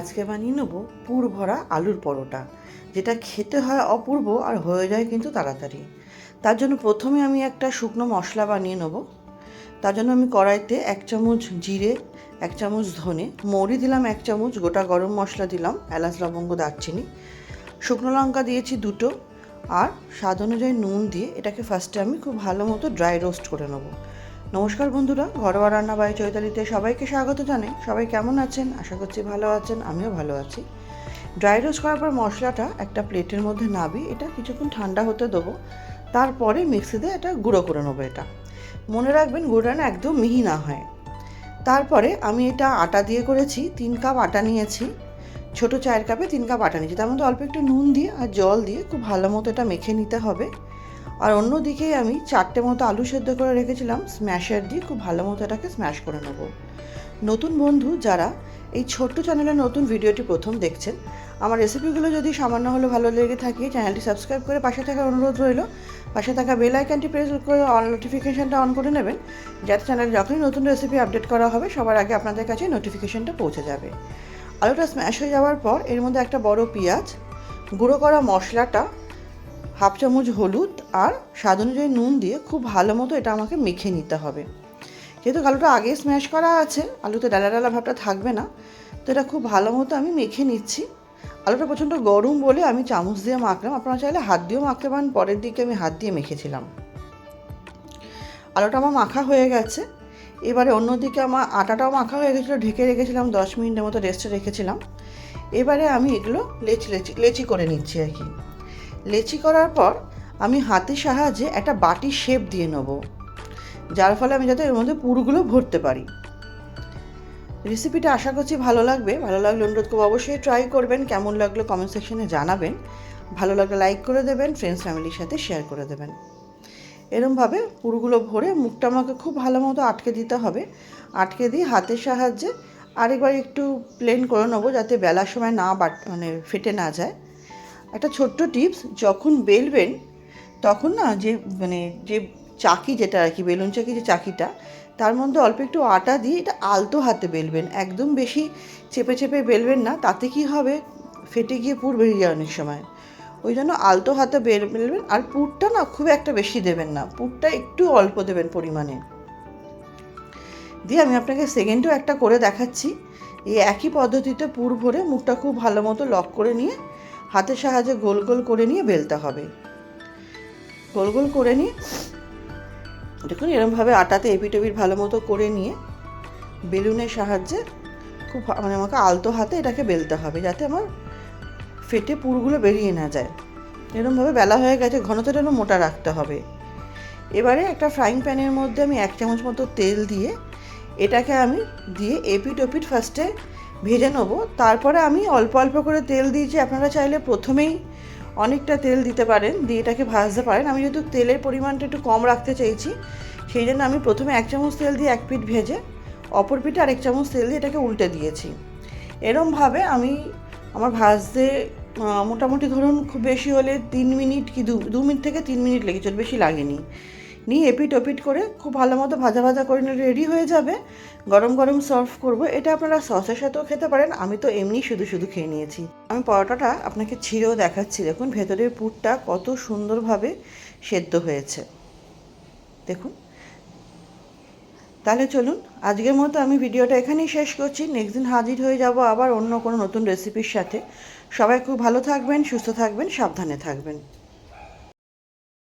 আজকে বানিয়ে নেব পুর ভরা আলুর পরোটা, যেটা খেতে হয় অপূর্ব আর হয়ে যায় কিন্তু তাড়াতাড়ি। তার জন্য প্রথমে আমি একটা শুকনো মশলা বানিয়ে নেব। তার জন্য আমি কড়াইতে এক চামচ জিরে, এক চামচ ধনে, মৌরি দিলাম এক চামচ, গোটা গরম মশলা দিলাম, এলাচ, লবঙ্গ, দারচিনি। শুকনো লঙ্কা দিয়েছি দুটো আর স্বাদ অনুযায়ী নুন দিয়ে এটাকে ফার্স্টে আমি খুব ভালো মতো ড্রাই রোস্ট করে নেব। নমস্কার বন্ধুরা, ঘরোয়া রান্না বাই চৈতালিতে সবাইকে স্বাগত জানাই। সবাই কেমন আছেন? আশা করছি ভালো আছেন, আমিও ভালো আছি। ড্রাই রোস্ট করার পর মশলাটা একটা প্লেটের মধ্যে নাবি এটা কিছুক্ষণ ঠান্ডা হতে দেবো। তারপরে মিক্সিতে এটা গুঁড়ো করে নেব এটা। মনে রাখবেন গুঁড়োটা না একদম মিহি না হয়। তারপরে আমি এটা আটা দিয়ে করেছি, তিন কাপ আটা নিয়েছি। ছোটো চায়ের কাপে তিন কাপ আটা নিয়েছি। তার মধ্যে অল্প একটু নুন দিয়ে আর জল দিয়ে খুব ভালো মতো এটা মেখে নিতে হবে। আর অন্যদিকে আমি চারটে মতো আলু সেদ্ধ করে রেখেছিলাম স্ম্যাশার দিয়ে খুব ভালো মতো এটাকে স্ম্যাশ করে নেব। নতুন বন্ধু যারা এই ছোট্ট চ্যানেলের নতুন ভিডিওটি প্রথম দেখছেন, আমার রেসিপিগুলো যদি সামান্য হলে ভালো লেগে থাকে চ্যানেলটি সাবস্ক্রাইব করে পাশে থাকার অনুরোধ রইল। পাশে থাকা বেল আইকনটি প্রেস করে অন নোটিফিকেশানটা অন করে নেবেন, যাতে চ্যানেলে যখনই নতুন রেসিপি আপডেট করা হবে, সবার আগে আপনাদের কাছে নোটিফিকেশানটা পৌঁছে যাবে। আলুটা স্ম্যাশ হয়ে যাওয়ার পর এর মধ্যে একটা বড় পেঁয়াজ, গুঁড়ো করা মশলাটা হাফ চামচ হলুদ আর স্বাদ অনুযায়ী নুন দিয়ে খুব ভালো মতো এটা আমাকে মেখে নিতে হবে। যেহেতু আলুটা আগে স্ম্যাশ করা আছে, আলুতে ডালা ডালা ভাবটা থাকবে না, তো এটা খুব ভালো মতো আমি মেখে নিচ্ছি। আলুটা প্রচণ্ড গরম বলে আমি চামচ দিয়ে মাখলাম। আপনারা চাইলে হাত দিয়েও মাখতে পারেন, পরের দিকে আমি হাত দিয়ে মেখেছিলাম। আলুটা আমার মাখা হয়ে গেছে। এবারে অন্যদিকে আমার আটাটাও মাখা হয়ে গেছিল, ঢেকে রেখেছিলাম, দশ মিনিটের মতো রেস্টে রেখেছিলাম। এবারে আমি এগুলো লেচি লেচি লেচি করে নিচ্ছি আর কি। লেচি করার পর আমি হাতের সাহায্যে একটা বাটির শেপ দিয়ে নেব, যার ফলে আমি যাতে এর মধ্যে পুরগুলো ভরতে পারি। রেসিপিটা আশা করছি ভালো লাগবে। ভালো লাগলে অনুরোধ করব অবশ্যই ট্রাই করবেন। কেমন লাগল কমেন্ট সেকশনে জানাবেন। ভালো লাগলে লাইক করে দেবেন ফ্রেন্ডস ফ্যামিলির সাথে শেয়ার করে দেবেন। এরমভাবে পুরগুলো ভরে মুখটা আমাকে খুব ভালো মতো আটকে দিতে হবে। আটকে দিয়ে হাতের সাহায্যে আরেকবার একটু প্লেন করে নেব, যাতে বেলার সময় না বাট মানে ফেটে না যায়। একটা ছোট্ট টিপস, যখন বেলবেন, তখন না যে মানে যে চাকি যেটা আর কি, বেলুন চাকি যে চাকিটা, তার মধ্যে অল্প একটু আটা দিয়ে এটা আলতো হাতে বেলবেন। একদম বেশি চেপে চেপে বেলবেন না, তাতে কি হবে? ফেটে গিয়ে পুর বেরিয়ে যায় অনেক সময়। ওই জন্য আলতো হাতে বেল, বেলবেন। আর পুরটা না খুব একটা বেশি দেবেন না। পুরটা একটু অল্প দেবেন পরিমাণে। দিয়ে আমি আপনাকে সেকেন্ডও একটা করে দেখাচ্ছি। এই একই পদ্ধতিতে পুর ভরে মুখটা খুব ভালো মতো লক করে নিয়ে হাতের সাহায্যে গোল গোল করে নিয়ে বেলতে হবে। গোল গোল করে নিয়ে, দেখুন এরমভাবে আটাতে এপিটেপিট ভালো মতো করে নিয়ে বেলুনের সাহায্যে খুব মানে আমাকে আলতো হাতে এটাকে বেলতে হবে যাতে আমার ফেটে পুরগুলো বেরিয়ে না যায়। এরমভাবে বেলা হয়ে গেছে, ঘনত্বটা যেন মোটা রাখতে হবে। এবারে একটা ফ্রাইং প্যানের মধ্যে আমি এক চামচ মতো তেল দিয়ে এটাকে আমি দিয়ে এপিট ওপিট ফার্স্টে ভেজে নেব। তারপরে আমি অল্প অল্প করে তেল দিয়েছি। আপনারা চাইলে প্রথমেই অনেকটা তেল দিতে পারেন, দিয়ে এটাকে ভাজতে পারেন। আমি যেহেতু তেলের পরিমাণটা একটু কম রাখতে চাইছি, সেই জন্য আমি প্রথমে এক চামচ তেল দিয়ে এক পিঠ ভেজে, অপর পিঠে আরেক চামচ তেল দিয়ে এটাকে উল্টে দিয়েছি। এরমভাবে আমি আমার ভাজতে মোটামুটি ধরুন খুব বেশি হলে তিন মিনিট কি দু দু মিনিট থেকে তিন মিনিট লেগেছিল বেশি লাগেনি। নিয়ে এপিট ওপিট করে খুব ভালো মতো ভাজা ভাজা করে নিয়ে রেডি হয়ে যাবে। গরম গরম সার্ভ করব। এটা আপনারা সসের সাথেও খেতে পারেন। আমি তো এমনি শুধু শুধু খেয়ে নিয়েছি। আমি পরোটাটা আপনাকে ছিঁড়েও দেখাচ্ছি। দেখুন, ভেতরের পুরটা কত সুন্দরভাবে সেদ্ধ হয়েছে। দেখুন। তাহলে চলুন, আজকের মতো আমি ভিডিওটা এখানেই শেষ করছি। নেক্সট দিন হাজির হয়ে যাব আবার অন্য কোনো নতুন রেসিপির সাথে। সবাই খুব ভালো থাকবেন, সুস্থ থাকবেন, সাবধানে থাকবেন।